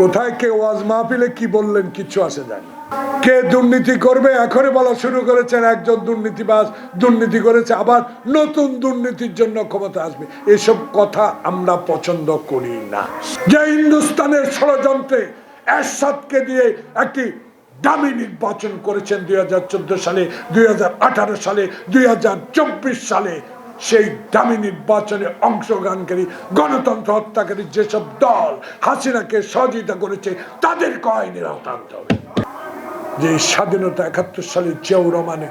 কোথায় কে ওয়াজ মাহফিলে কি বললেন কিছু আসে যায় না। কে দুর্নীতি করবে? এখনই বলা শুরু করেছেন একজন দুর্নীতিবাস দুর্নীতি করেছে, আবার নতুন দুর্নীতির জন্য ক্ষমতা আসবে। এসব কথা আমরা পছন্দ করি না। যে হিন্দুস্তানের ষড়যন্ত্রে এরশাদকে দিয়ে একটি দামি নির্বাচন করেছেন দুই হাজার চোদ্দ সালে, দুই হাজার আঠারো সালে, দুই হাজার চব্বিশ সালে। সেই দামি নির্বাচনে অংশগ্রহণকারী, গণতন্ত্র হত্যাকারী যেসব দল হাসিনাকে সহযোগিতা করেছে তাদের আইনের আওতা হবে। যে স্বাধীনতা একাত্তর সালে জিয়াউর রহমানে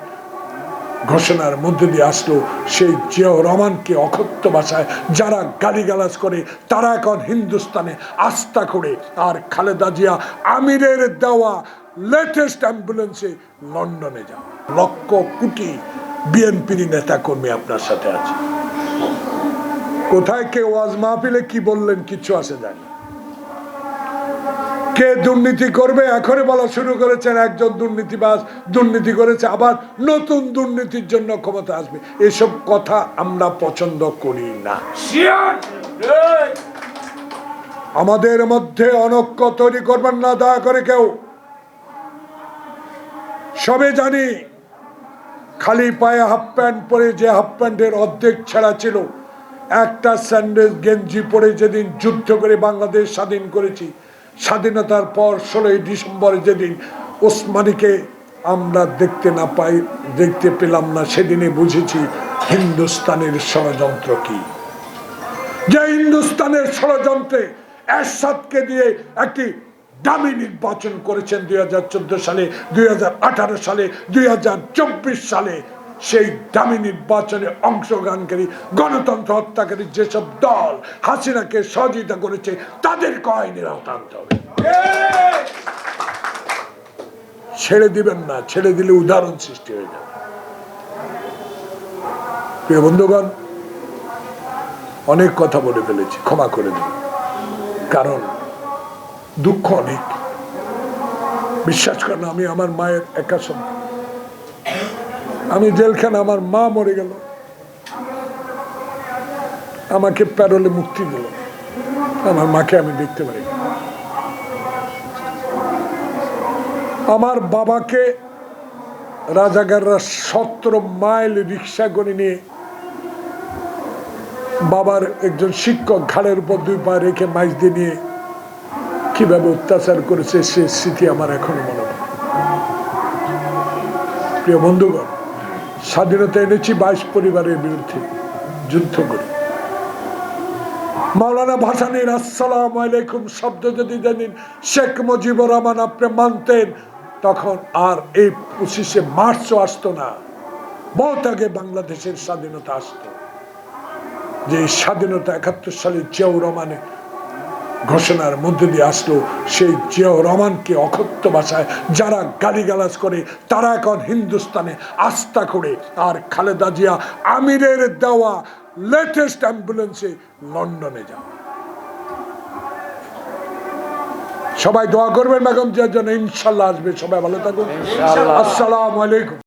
ঘোষণার মধ্যে দিয়ে আসলো, সেই জিয়াউর রহমানকে অক্ষত্য ভাষায় যারা গালিগালাজ করে, তারা এখন হিন্দুস্তানে আস্থা করে। আর খালেদা জিয়া আমিরের দেওয়া লেটেস্ট অ্যাম্বুলেন্সে লন্ডনে যাও লক্ষ কোটি বিএনপির নেতা কর্মী আপনার সাথে আছে। কোথায় কে ওয়াজ মাহফিলে কি বললেন কিছু আসে যায় না। কে দুর্নীতি করবে এখনই বলা শুরু করেছেন, একজন দুর্নীতিবাস দুর্নীতি করেছে, আবার নতুন দুর্নীতির জন্য ক্ষমতা আসবে। এসব কথা আমরা পছন্দ করি না। আমাদের মধ্যে অনক্য তৈরি করবেন না, দয়া করে কেউ। সবে জানি খালি পায়ে হাফ প্যান্ট পরে যে হাফ প্যান্টের অর্ধেক ছেঁড়া ছিল, একটা স্যান্ডেল গেঞ্জি পরে যেদিন যুদ্ধ করে বাংলাদেশ স্বাধীন করেছি, স্বাধীনতার পর ষোলোই ডিসেম্বরে যেদিন ওসমানীকে আমরা দেখতে না পাই, দেখতে পেলাম না সেদিনে বুঝেছি হিন্দুস্তানের ষড়যন্ত্র কি। যে হিন্দুস্তানের ষড়যন্ত্রে এরশাদকে দিয়ে একটি দামি নির্বাচন করেছেন দুই সালে দুই সালে দুই সালে। সেই দামি নির্বাচনে অংশগ্রহণকারী, গণতন্ত্র হত্যাকারী যেসব দল হাসিনাকে সহযোগিতা করেছে তাদের আইনের আওতা হবে। ছেড়ে দিবেন না, ছেড়ে দিলে উদাহরণ সৃষ্টি হয়ে যাবে। প্রিয় বন্ধুগণ, অনেক কথা বলে ফেলেছি, ক্ষমা করে দিন। কারণ দুঃখ অনেক। বিশ্বাস করেন, আমি আমার মায়ের একা সন্তান। আমি জেলখানে আমার মা মরে গেল। আমাকে প্যারোলে মুক্তি দিল। আমার মাকে আমি দেখতে পারি। আমার বাবাকে রাজাগাররা সতেরো মাইল রিক্সা করে নিয়ে বাবার একজন শিক্ষক ঘাড়ের উপর দুই পা রেখে মাইজ দিয়ে নিয়ে কীভাবে অত্যাচার করেছে সে স্মৃতি আমার এখনও মনে প্রিয় বন্ধুগণ, স্বাধীনতা এনেছি বাইশ পরিবারের বিরুদ্ধে যুদ্ধ করে। মাওলানা ভাসানির আসসালাম আলাইকুম শব্দ যদি জানেন, শেখ মুজিবুর রহমান আপনি মানতেন, তখন আর এই পঁচিশে মার্চও আসতো না। বহুত আগে বাংলাদেশের স্বাধীনতা আসতো। যে স্বাধীনতা একাত্তর সালে জিয়াউর রহমানে ঘোষণার মধ্যে দিয়ে আসলো সেই জিয়াউর রহমানকে অকথ্য ভাষায় যারা গালিগালাজ করে তারা এখন হিন্দুস্তানে আস্থা করে। আর খালেদা জিয়া আমিরের দেওয়া লেটেস্ট অ্যাম্বুলেন্সে লন্ডনে যাও সবাই দোয়া করবেন বেগম জিয়ার জন্য। ইনশাল্লাহ আসবে। সবাই ভালো থাকুন। আসসালামু আলাইকুম।